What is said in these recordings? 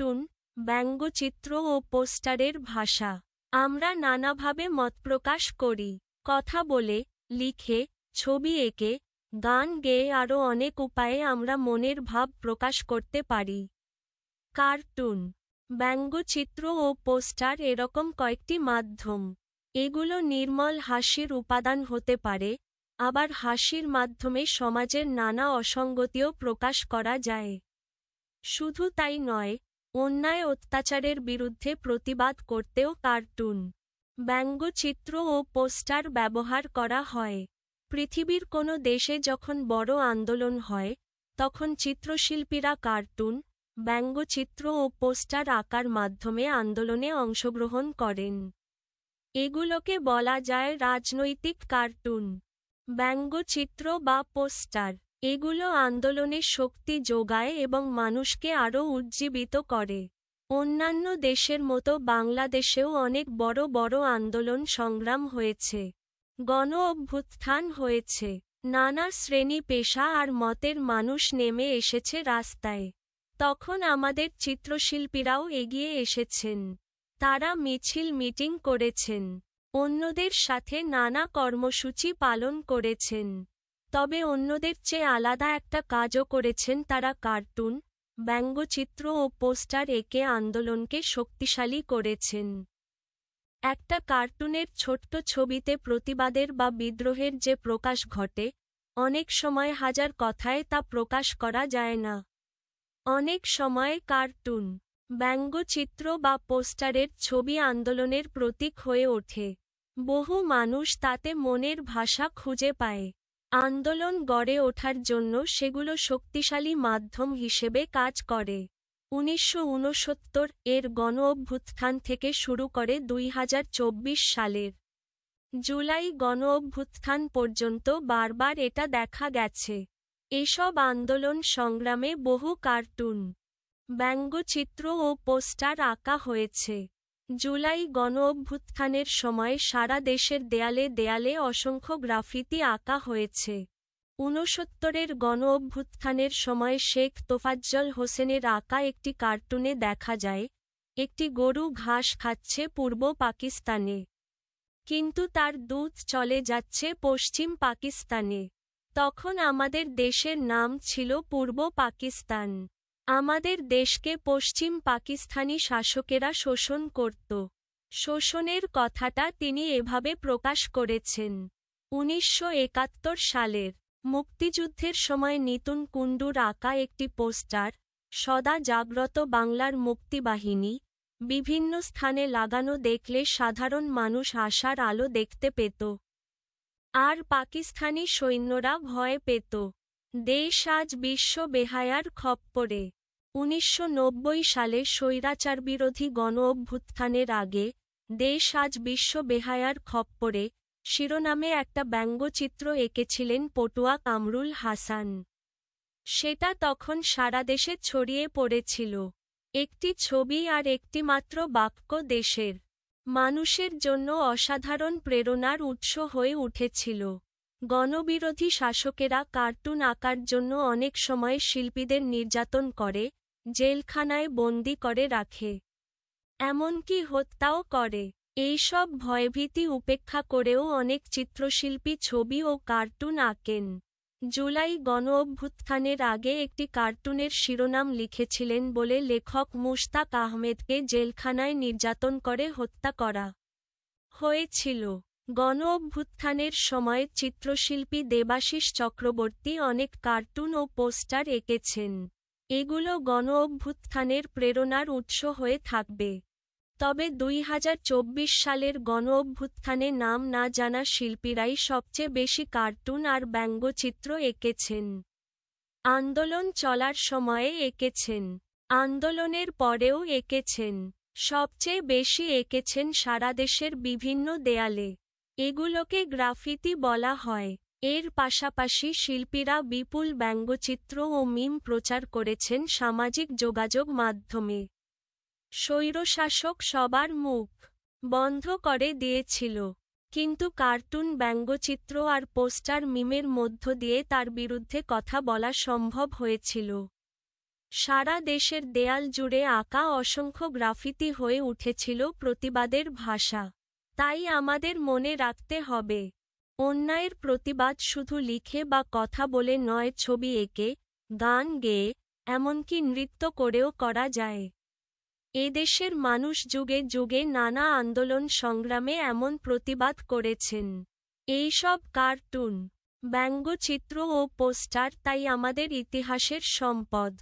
Cartoon ব্যঙ্গচিত্র ও পোস্টারের ভাষা। আমরা নানাভাবে মতপ্রকাশ করি। কথা বলে, লিখে, ছবি এঁকে, গান গেয়ে আরও অনেক উপায়ে আমরা মনের ভাব প্রকাশ করতে পারি। কার্টুন। ব্যঙ্গচিত্র ও পোস্টার এরকম কয়েকটি মাধ্যম। এগুলো নির্মল হাসির উপাদান হতে পারে, আবার হাসির মাধ্যমে সমাজের নানা অসঙ্গতিও প্রকাশ করা যায়। শুধু তাই নয় অন্যায় অত্যাচারের বিরুদ্ধে প্রতিবাদ করতেও কার্টুন, ব্যঙ্গচিত্র ও পোস্টার ব্যবহার করা হয়। পৃথিবীর কোনো দেশে যখন বড় আন্দোলন হয়, তখন চিত্রশিল্পীরা কার্টুন, ব্যঙ্গচিত্র ও পোস্টার আঁকার মাধ্যমে আন্দোলনে অংশগ্রহণ করেন। এগুলোকে বলা যায় রাজনৈতিক কার্টুন, ব্যঙ্গচিত্র বা পোস্টার। এগুলো আন্দোলনে শক্তি যোগায় এবং মানুষকে আরও উজ্জীবিত করে। অন্যান্য দেশের মতো বাংলাদেশেও অনেক বড় বড় আন্দোলন সংগ্রাম হয়েছে। গণ অভ্যুত্থান হয়েছে। নানা শ্রেণি পেশা আর মতের মানুষ নেমে এসেছে রাস্তায়। তখন আমাদের চিত্রশিল্পীরাও এগিয়ে এসেছেন। তারা মিছিল মিটিং করেছেন। অন্যদের সাথে নানা কর্মসূচি পালন করেছেন। তবে অন্যদের চেয়ে আলাদা একটা কাজও করেছেন তারা কার্টুন, ব্যঙ্গচিত্র ও পোস্টার একে আন্দোলনকে শক্তিশালী করেছেন। একটা কার্টুনের ছোট্ট ছবিতে প্রতিবাদের বা বিদ্রোহের যে প্রকাশ ঘটে, অনেক সময় হাজার কথায় তা প্রকাশ করা যায় না। অনেক সময় কার্টুন, ব্যঙ্গচিত্র বা পোস্টারের ছবি আন্দোলনের প্রতীক হয়ে ওঠে। বহু মানুষ তাতে মনের ভাষা খুঁজে পায়। আন্দোলন গড়ে ওঠার জন্য সেগুলো শক্তিশালী মাধ্যম হিসেবে কাজ করে। উনিশশো উনসত্তর এর গণ অভ্যুত্থান থেকে শুরু করে দুই হাজার চব্বিশ সালের জুলাই গণ অভ্যুত্থান পর্যন্ত বারবার এটা দেখা গেছে। এসব আন্দোলন সংগ্রামে বহু কার্টুন, ব্যঙ্গচিত্র ও পোস্টার আঁকা হয়েছে। জুলাই গণ অভ্যুত্থানের সময় সারা দেশের দেয়ালে দেয়ালে অসংখ্য গ্রাফিতি আঁকা হয়েছে। ঊনসত্তরের গণ অভ্যুত্থানের সময় শেখ তোফাজ্জল হোসেনের আঁকা একটি কার্টুনে দেখা যায়, একটি গরু ঘাস খাচ্ছে পূর্ব পাকিস্তানে। কিন্তু তার দুধ চলে যাচ্ছে পশ্চিম পাকিস্তানে। তখন আমাদের দেশের নাম ছিল পূর্ব পাকিস্তান। আমাদের দেশকে পশ্চিম পাকিস্তানি শাসকেরা শোষণ করত। শোষণের কথাটা তিনি এভাবে প্রকাশ করেছেন। উনিশশো একাত্তর সালের মুক্তিযুদ্ধের সময় নিতুন কুণ্ডুর আঁকা একটি পোস্টার, সদা জাগ্রত বাংলার মুক্তিবাহিনী, বিভিন্ন স্থানে লাগানো দেখলে সাধারণ মানুষ আশার আলো দেখতে পেত। আর পাকিস্তানি সৈন্যরা ভয় পেত। দেশ আজ বিশ্ব বেহায়ার খপ্পরে। উনিশশো নব্বই সালে স্বৈরাচারবিরোধী গণ অভ্যুত্থানের আগে, দেশ আজ বিশ্ব বেহায়ার খপ্পরে, শিরোনামে একটা ব্যঙ্গচিত্র এঁকেছিলেন পটুয়া কামরুল হাসান। সেটা তখন সারা দেশে ছড়িয়ে পড়েছিল। একটি ছবি আর একটি মাত্র বাক্য দেশের, মানুষের জন্য অসাধারণ প্রেরণার উৎস হয়ে উঠেছিল। গণবিরোধী শাসকেরা কার্টুন আঁকার জন্য অনেক সময় শিল্পীদের নির্যাতন করে জেলখানায় বন্দি করে রাখে। এমনকি হত্যাও করে। এইসব ভয়ভীতি উপেক্ষা করেও অনেক চিত্রশিল্পী ছবি ও কার্টুন আঁকেন। জুলাই গণ অভ্যুত্থানের আগে একটি কার্টুনের শিরোনাম লিখেছিলেন বলে লেখক মুশতাক আহমেদকে জেলখানায় নির্যাতন করে হত্যা করা হয়েছিল। গণ অভ্যুত্থানের সময় চিত্রশিল্পী দেবাশিস চক্রবর্তী অনেক কার্টুন ও পোস্টার এঁকেছেন। এগুলো গণ অভ্যুত্থানের প্রেরণার উৎস হয়ে থাকবে। তবে দুই হাজার চব্বিশ সালের গণ অভ্যুত্থানে নাম না জানা শিল্পীরাই সবচেয়ে বেশি কার্টুন আর ব্যঙ্গচিত্র এঁকেছেন। আন্দোলন চলার সময়ে এঁকেছেন। আন্দোলনের পরেও এঁকেছেন। সবচেয়ে বেশি এঁকেছেন সারা দেশের বিভিন্ন দেয়ালে। এগুলোকে গ্রাফিতি বলা হয়। এর পাশাপাশি শিল্পীরা বিপুল ব্যঙ্গচিত্র ও মিম প্রচার করেছেন সামাজিক যোগাযোগ মাধ্যমে। স্বৈরশাসক সবার মুখ বন্ধ করে দিয়েছিল, কিন্তু কার্টুন ব্যঙ্গচিত্র আর পোস্টার মিমের মধ্য দিয়ে তার বিরুদ্ধে কথা বলা সম্ভব হয়েছিল। সারা দেশের দেয়াল জুড়ে আঁকা অসংখ্য গ্রাফিতি হয়ে উঠেছিল প্রতিবাদের ভাষা। তাই আমাদের মনে রাখতে হবে অন্যায়ের প্রতিবাদ শুধু লিখে বা কথা বলে নয়, ছবি এঁকে, গান গেয়ে, এমনকি নৃত্য করেও করা যায়। এদেশের মানুষ যুগে যুগে নানা আন্দোলন সংগ্রামে এমন প্রতিবাদ করেছেন। এইসব কার্টুন, ব্যঙ্গচিত্র ও পোস্টার তাই আমাদের ইতিহাসের সম্পদ।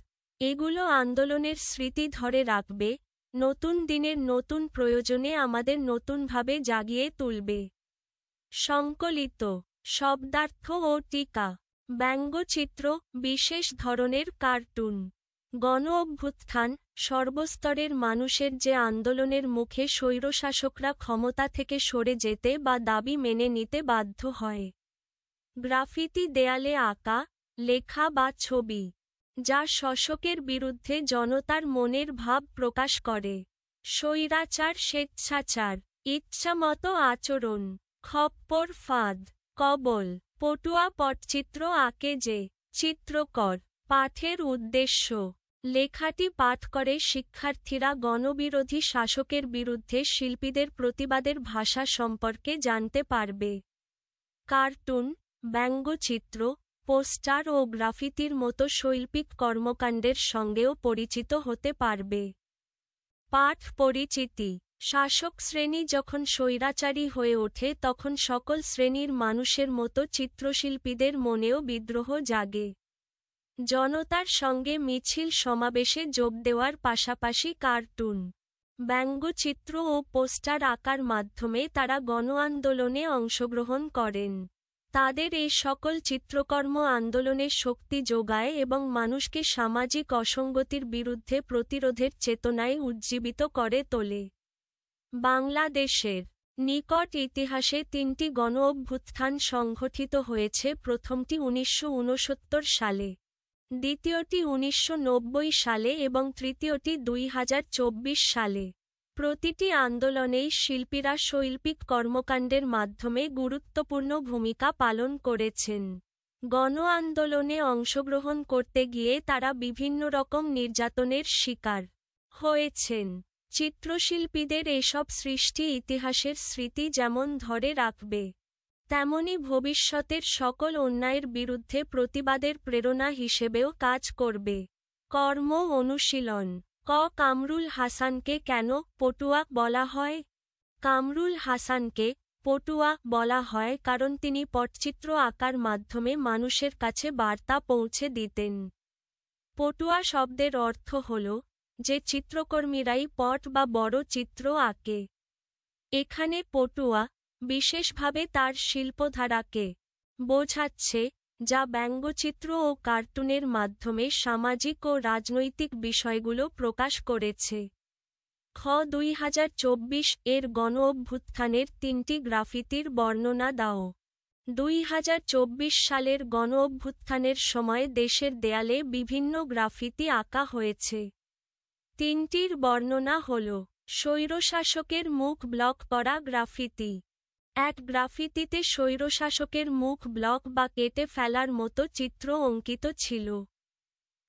এগুলো আন্দোলনের স্মৃতি ধরে রাখবে, নতুন দিনের নতুন প্রয়োজনে আমাদের নতুনভাবে জাগিয়ে তুলবে। সংকলিত, শব্দার্থ ও টিকা, ব্যঙ্গচিত্র, বিশেষ ধরনের কার্টুন। গণ অভ্যুত্থান, সর্বস্তরের মানুষের যে আন্দোলনের মুখে স্বৈরশাসকরা ক্ষমতা থেকে সরে যেতে বা দাবি মেনে নিতে বাধ্য হয়। গ্রাফিতি দেয়ালে আঁকা, লেখা বা ছবি, যা শশকের বিরুদ্ধে জনতার মনের ভাব প্রকাশ করে। স্বৈরাচার, স্বেচ্ছাচার, ইচ্ছামতো আচরণ। খপ্পর ফাঁদ, কবল, পটুয়া পটচিত্র আঁকে যে, চিত্রকর, পাঠের উদ্দেশ্য। লেখাটি পাঠ করে শিক্ষার্থীরা গণবিরোধী শাসকের বিরুদ্ধে শিল্পীদের প্রতিবাদের ভাষা সম্পর্কে জানতে পারবে। কার্টুন, ব্যঙ্গচিত্র, পোস্টার ও গ্রাফিতির মতো শৈল্পিক কর্মকাণ্ডের সঙ্গেও পরিচিত হতে পারবে। পাঠ পরিচিতি শাসক শ্রেণি যখন স্বৈরাচারী হয়ে ওঠে তখন সকল শ্রেণির মানুষের মতো চিত্রশিল্পীদের মনেও বিদ্রোহ জাগে। জনতার সঙ্গে মিছিল সমাবেশে যোগ দেওয়ার পাশাপাশি কার্টুন, ব্যঙ্গচিত্র ও পোস্টার আঁকার মাধ্যমে তারা গণ আন্দোলনে অংশগ্রহণ করেন। তাদের এই সকল চিত্রকর্ম আন্দোলনের শক্তি যোগায় এবং মানুষকে সামাজিক অসঙ্গতির বিরুদ্ধে প্রতিরোধের চেতনায় উজ্জীবিত করে তোলে। বাংলাদেশের নিকট ইতিহাসে তিনটি গণ অভ্যুত্থান সংঘটিত হয়েছে। প্রথমটি উনিশশো উনসত্তর সালে, দ্বিতীয়টি উনিশশো নব্বই সালে এবং তৃতীয়টি দুই হাজার চব্বিশ সালে। প্রতিটি আন্দোলনেই শিল্পীরা শৈল্পিক কর্মকাণ্ডের মাধ্যমে গুরুত্বপূর্ণ ভূমিকা পালন করেছেন। গণ আন্দোলনে অংশগ্রহণ করতে গিয়ে তারা বিভিন্ন রকম নির্যাতনের শিকার হয়েছেন। চিত্রশিল্পীদের এসব সৃষ্টি ইতিহাসের স্মৃতি যেমন ধরে রাখবে, তেমনি ভবিষ্যতের সকল অন্যায়ের বিরুদ্ধে প্রতিবাদের প্রেরণা হিসেবেও কাজ করবে। কর্ম অনুশীলন, ক কামরুল হাসানকে কেন পটুয়া বলা হয়? কামরুল হাসানকে পটুয়া বলা হয় কারণ তিনি পটচিত্র আঁকার মাধ্যমে মানুষের কাছে বার্তা পৌঁছে দিতেন। পটুয়া শব্দের অর্থ হল যে চিত্রকর্মীরাই পট বা বড় চিত্র আঁকে। এখানে পটুয়া বিশেষভাবে তার শিল্পধারাকে বোঝাচ্ছে, যা ব্যঙ্গচিত্র ও কার্টুনের মাধ্যমে সামাজিক ও রাজনৈতিক বিষয়গুলো প্রকাশ করেছে। খ দুই হাজার চব্বিশ এর গণ অভ্যুত্থানের তিনটি গ্রাফিতির বর্ণনা দাও। দুই হাজার চব্বিশ সালের গণ অভ্যুত্থানের সময় দেশের দেয়ালে বিভিন্ন গ্রাফিতি আঁকা হয়েছে। তিনটির বর্ণনা হল, স্বৈরশাসকের মুখ ব্লক করা গ্রাফিতি। এক গ্রাফিতিতে স্বৈরশাসকের মুখ ব্লক বা কেটে ফেলার মতো চিত্র অঙ্কিত ছিল।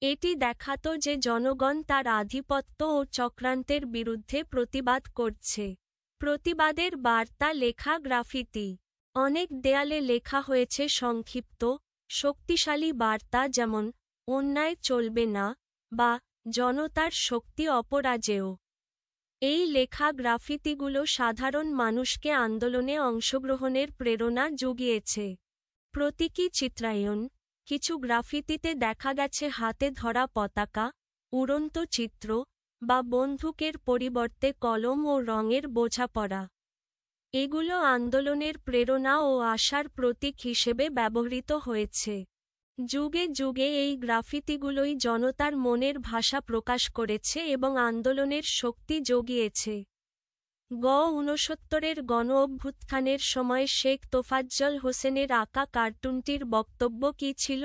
এটি দেখাত যে জনগণ তার আধিপত্য ও চক্রান্তের বিরুদ্ধে প্রতিবাদ করছে। প্রতিবাদের বার্তা লেখা গ্রাফিতি। অনেক দেয়ালে লেখা হয়েছে সংক্ষিপ্ত, শক্তিশালী বার্তা যেমন, অন্যায় চলবে না বা জনতার শক্তি অপরাজেয়। এই লেখা গ্রাফিতিগুলো সাধারণ মানুষকে আন্দোলনে অংশগ্রহণের প্রেরণা জুগিয়েছে। প্রতীকী চিত্রায়ন কিছু গ্রাফিতিতে দেখা গেছে হাতে ধরা পতাকা, উড়ন্ত চিত্র, বা বন্দুকের পরিবর্তে কলম ও রঙের বোঝাপড়া। এগুলো আন্দোলনের প্রেরণা ও আশার প্রতীক হিসেবে ব্যবহৃত হয়েছে। যুগে যুগে এই গ্রাফিতিগুলোই জনতার মনের ভাষা প্রকাশ করেছে এবং আন্দোলনের শক্তি জগিয়েছে। গ ঊনসত্তরের গণ অভ্যুত্থানের সময় শেখ তোফাজ্জল হোসেনের আঁকা কার্টুনটির বক্তব্য কী ছিল?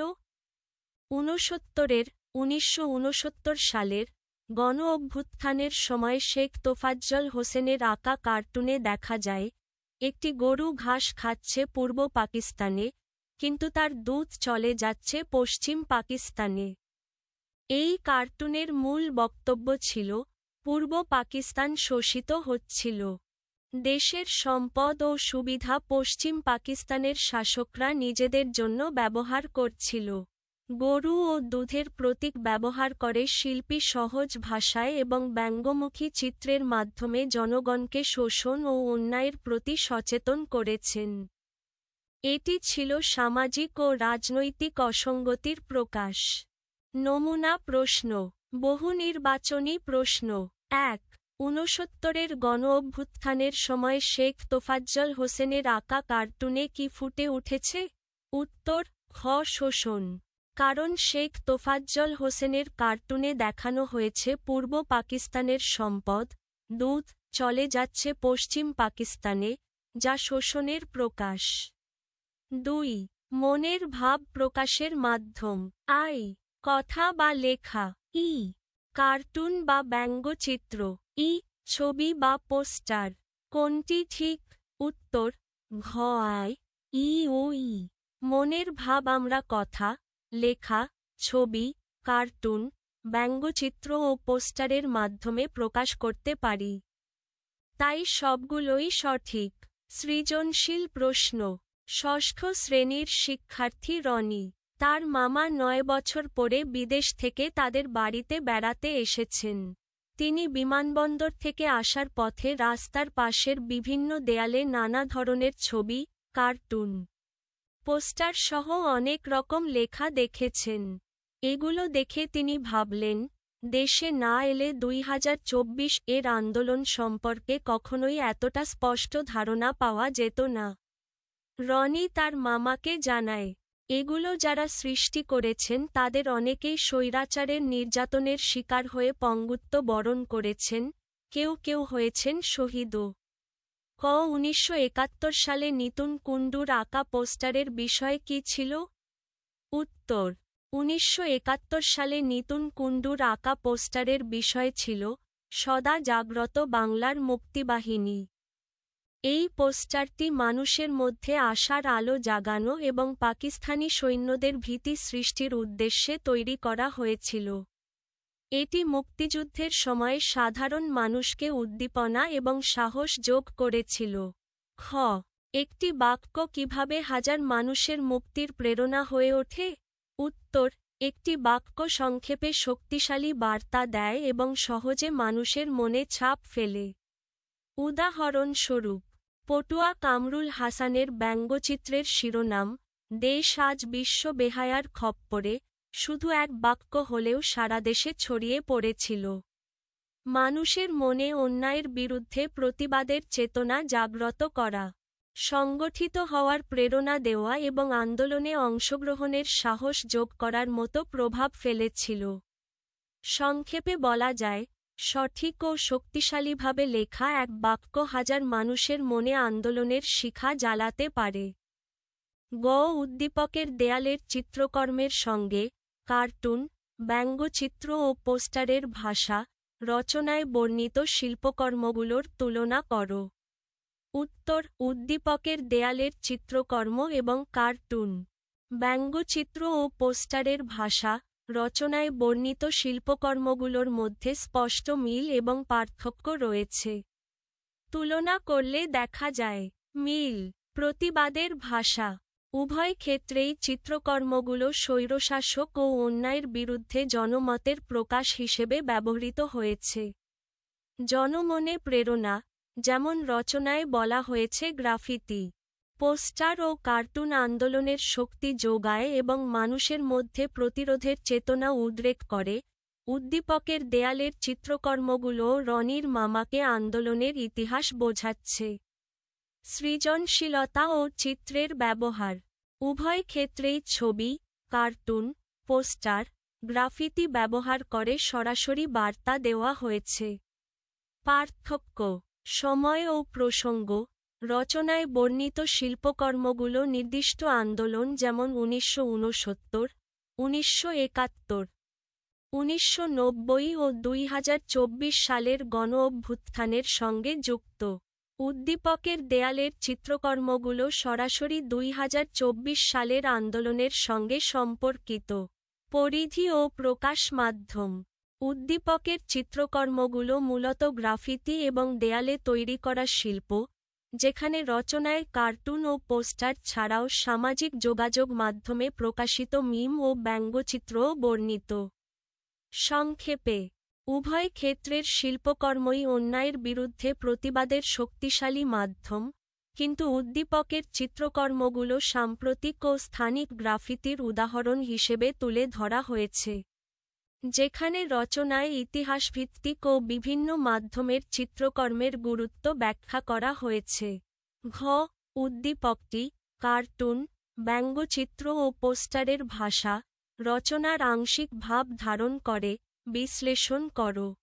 ঊনসত্তরের, উনিশশো ঊনসত্তর সালের গণ অভ্যুত্থানের সময় শেখ তোফাজ্জল হোসেনের আঁকা কার্টুনে দেখা যায়, একটি গরু ঘাস খাচ্ছে পূর্ব পাকিস্তানে কিন্তু তার দুধ চলে যাচ্ছে পশ্চিম পাকিস্তানে। এই কার্টুনের মূল বক্তব্য ছিল, পূর্ব পাকিস্তান শোষিত হচ্ছিল। দেশের সম্পদ ও সুবিধা পশ্চিম পাকিস্তানের শাসকরা নিজেদের জন্য ব্যবহার করছিল। গরু ও দুধের প্রতীক ব্যবহার করে শিল্পী সহজ ভাষায় এবং ব্যঙ্গমুখী চিত্রের মাধ্যমে জনগণকে শোষণ ও অন্যায়ের প্রতি সচেতন করেছেন। এটি ছিল সামাজিক ও রাজনৈতিক অসঙ্গতির প্রকাশ। নমুনা প্রশ্ন। বহু নির্বাচনী প্রশ্ন। এক, ঊনসত্তরের গণ অভ্যুত্থানের সময় শেখ তোফাজ্জল হোসেনের আঁকা কার্টুনে কি ফুটে উঠেছে? উত্তর খ শোষণ। কারণ শেখ তোফাজ্জল হোসেনের কার্টুনে দেখানো হয়েছে পূর্ব পাকিস্তানের সম্পদ, দুধ, চলে যাচ্ছে পশ্চিম পাকিস্তানে, যা শোষণের প্রকাশ। দুই, মনের ভাব প্রকাশের মাধ্যম। আই, কথা বা লেখা। ই, কার্টুন বা ব্যঙ্গচিত্র। ই, ছবি বা পোস্টার। কোনটি ঠিক? উত্তর, ঘ আয় ই ও ই। মনের ভাব আমরা কথা, লেখা, ছবি, কার্টুন, ব্যঙ্গচিত্র ও পোস্টারের মাধ্যমে প্রকাশ করতে পারি। তাই সবগুলোই সঠিক। সৃজনশীল প্রশ্ন। ষষ্ঠ শ্রেণির শিক্ষার্থী রনি। তার মামা নয় বছর পরে বিদেশ থেকে তাদের বাড়িতে বেড়াতে এসেছেন। তিনি বিমানবন্দর থেকে আসার পথে রাস্তার পাশের বিভিন্ন দেয়ালে নানা ধরনের ছবি, কার্টুন, পোস্টার সহ অনেক রকম লেখা দেখেছেন। এগুলো দেখে তিনি ভাবলেন, দেশে না এলে দুই হাজার চব্বিশ এর আন্দোলন সম্পর্কে কখনোই এতটা স্পষ্ট ধারণা পাওয়া যেত না। রনি তার মামাকে জানায়, এগুলো যারা সৃষ্টি করেছেন তাদের অনেকেই স্বৈরাচারের নির্যাতনের শিকার হয়ে পঙ্গুত্ব বরণ করেছেন, কেউ কেউ হয়েছেন শহীদও। ক, উনিশশো একাত্তর সালে নিতুন কুণ্ডুর আঁকা পোস্টারের বিষয় কি ছিল? উত্তর, উনিশশো একাত্তর সালে নিতুন কুণ্ডুর আঁকা পোস্টারের বিষয় ছিল, সদা জাগ্রত বাংলার মুক্তিবাহিনী। এই পোস্টারটি মানুষের মধ্যে আশার আলো জাগানো এবং পাকিস্তানি সৈন্যদের ভীতি সৃষ্টির উদ্দেশ্যে তৈরি করা হয়েছিল। এটি মুক্তিযুদ্ধের সময় সাধারণ মানুষকে উদ্দীপনা এবং সাহস যোগ করেছিল। খ, একটি বাক্য কীভাবে হাজার মানুষের মুক্তির প্রেরণা হয়ে ওঠে? উত্তর, একটি বাক্য সংক্ষেপে শক্তিশালী বার্তা দেয় এবং সহজে মানুষের মনে ছাপ ফেলে। উদাহরণস্বরূপ পটুয়া কামরুল হাসানের ব্যঙ্গচিত্রের শিরোনাম, দেশ আজ বিশ্ব বেহায়ার খপ্পরে শুধু এক বাক্য হলেও সারা দেশে ছড়িয়ে পড়েছিল। মানুষের মনে অন্যায়ের বিরুদ্ধে প্রতিবাদের চেতনা জাগ্রত করা, সংগঠিত হওয়ার প্রেরণা দেওয়া এবং আন্দোলনে অংশগ্রহণের সাহস যোগ করার মতো প্রভাব ফেলেছিল। সংক্ষেপে বলা যায় সঠিক ও শক্তিশালীভাবে লেখা এক বাক্য হাজার মানুষের মনে আন্দোলনের শিখা জ্বালাতে পারে। গ উদ্দীপকের দেয়ালের চিত্রকর্মের সঙ্গে কার্টুন, ব্যঙ্গচিত্র ও পোস্টারের ভাষা, রচনায় বর্ণিত শিল্পকর্মগুলোর তুলনা করো। উত্তর, উদ্দীপকের দেয়ালের চিত্রকর্ম এবং কার্টুন, ব্যঙ্গচিত্র ও পোস্টারের ভাষা রচনায় বর্ণিত শিল্পকর্মগুলোর মধ্যে স্পষ্ট মিল এবং পার্থক্য রয়েছে। তুলনা করলে দেখা যায়, মিল, প্রতিবাদের ভাষা, উভয় ক্ষেত্রেই চিত্রকর্মগুলো স্বৈরশাসক ও অন্যায়ের বিরুদ্ধে জনমতের প্রকাশ হিসেবে ব্যবহৃত হয়েছে। জনমনে প্রেরণা, যেমন রচনায় বলা হয়েছে, গ্রাফিতি। পোস্টার ও কার্টুন আন্দোলনের শক্তি যোগায় এবং মানুষের মধ্যে প্রতিরোধের চেতনা উদ্রেক করে, উদ্দীপকের দেয়ালের চিত্রকর্মগুলো রনির মামাকে আন্দোলনের ইতিহাস বোঝাচ্ছে। সৃজনশীলতা ও চিত্রের ব্যবহার। উভয় ক্ষেত্রেই ছবি, কার্টুন, পোস্টার, গ্রাফিতি ব্যবহার করে সরাসরি বার্তা দেওয়া হয়েছে। পার্থক্য, সময় ও প্রসঙ্গ রচনায় বর্ণিত শিল্পকর্মগুলো নির্দিষ্ট আন্দোলন যেমন উনিশশো উনসত্তর উনিশশো একাত্তর, উনিশশো নব্বই ও দুই হাজার চব্বিশ সালের গণ অভ্যুত্থানের সঙ্গে যুক্ত। উদ্দীপকের দেয়ালের চিত্রকর্মগুলো সরাসরি দুই হাজার চব্বিশ সালের আন্দোলনের সঙ্গে সম্পর্কিত। পরিধি ও প্রকাশ মাধ্যম। উদ্দীপকের চিত্রকর্মগুলো মূলত গ্রাফিতি এবং দেয়ালে তৈরি করা শিল্প যেখানে রচনায় কার্টুন ও পোস্টার ছাড়াও সামাজিক যোগাযোগ মাধ্যমে প্রকাশিত মিম ও ব্যঙ্গচিত্রও বর্ণিত। সংক্ষেপে, উভয় ক্ষেত্রের শিল্পকর্মই অন্যায়ের বিরুদ্ধে প্রতিবাদের শক্তিশালী মাধ্যম, কিন্তু উদ্দীপকের চিত্রকর্মগুলো সাম্প্রতিক ও স্থানিক গ্রাফিতির উদাহরণ হিসেবে তুলে ধরা হয়েছে। যেখানে রচনায় ইতিহাসভিত্তিক ও বিভিন্ন মাধ্যমের চিত্রকর্মের গুরুত্ব ব্যাখ্যা করা হয়েছে। ঘ. উদ্দীপকটি, কার্টুন, ব্যঙ্গচিত্র ও পোস্টারের ভাষা, রচনার আংশিক ভাব ধারণ করে, বিশ্লেষণ কর।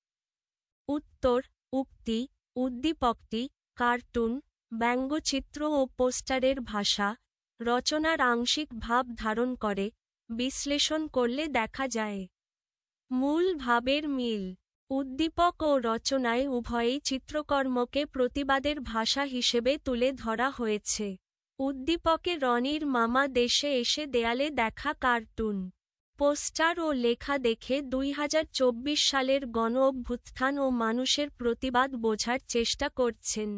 উত্তর, উক্তি, উদ্দীপকটি, কার্টুন, ব্যঙ্গচিত্র ও পোস্টারের ভাষা, রচনার আংশিক ভাব ধারণ করে, বিশ্লেষণ করলে দেখা যায়। মূল ভাবের মিল। উদ্দীপক ও রচনায় উভয়েই চিত্রকর্মকে প্রতিবাদের ভাষা হিসেবে তুলে ধরা হয়েছে। উদ্দীপকে রনির মামা দেশে এসে দেয়ালে দেখা কার্টুন, পোস্টার ও লেখা দেখে দুই হাজার চব্বিশ সালের গণ অভ্যুত্থান ও মানুষের প্রতিবাদ বোঝার চেষ্টা করছেন।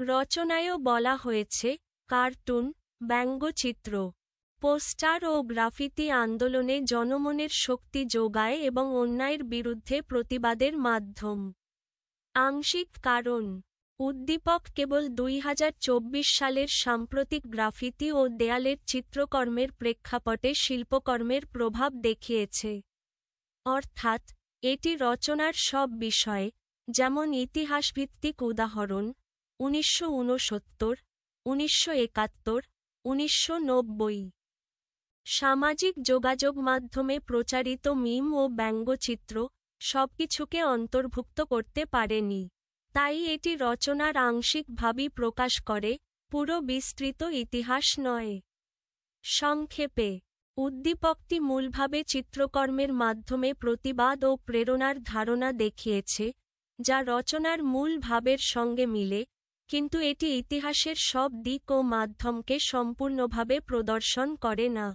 রচনায়ও বলা হয়েছে, কার্টুন, ব্যঙ্গচিত্র পোস্টার ও গ্রাফিতি আন্দোলনে জনমনের শক্তি যোগায় এবং অন্যায়ের বিরুদ্ধে প্রতিবাদের মাধ্যম। আংশিক কারণ, উদ্দীপক কেবল দুই হাজার চব্বিশ সালের সাম্প্রতিক গ্রাফিতি ও দেয়ালের চিত্রকর্মের প্রেক্ষাপটে শিল্পকর্মের প্রভাব দেখিয়েছে। অর্থাৎ, এটি রচনার সব বিষয়ে, যেমন ইতিহাসভিত্তিক উদাহরণ, উনিশশো উনসত্তর উনিশশো একাত্তর, উনিশশো নব্বই। সামাজিক যোগাযোগ মাধ্যমে প্রচারিত মিম ও ব্যঙ্গচিত্র সবকিছুকে অন্তর্ভুক্ত করতে পারেনি। তাই এটি রচনার আংশিকভাবেই প্রকাশ করে, পুরো বিস্তৃত ইতিহাস নয়। সংক্ষেপে, উদ্দীপকটি মূলভাবে চিত্রকর্মের মাধ্যমে প্রতিবাদ ও প্রেরণার ধারণা দেখিয়েছে, যা রচনার মূল ভাবের সঙ্গে মিলে, কিন্তু এটি ইতিহাসের সব দিক ও মাধ্যমকে সম্পূর্ণভাবে প্রদর্শন করে না।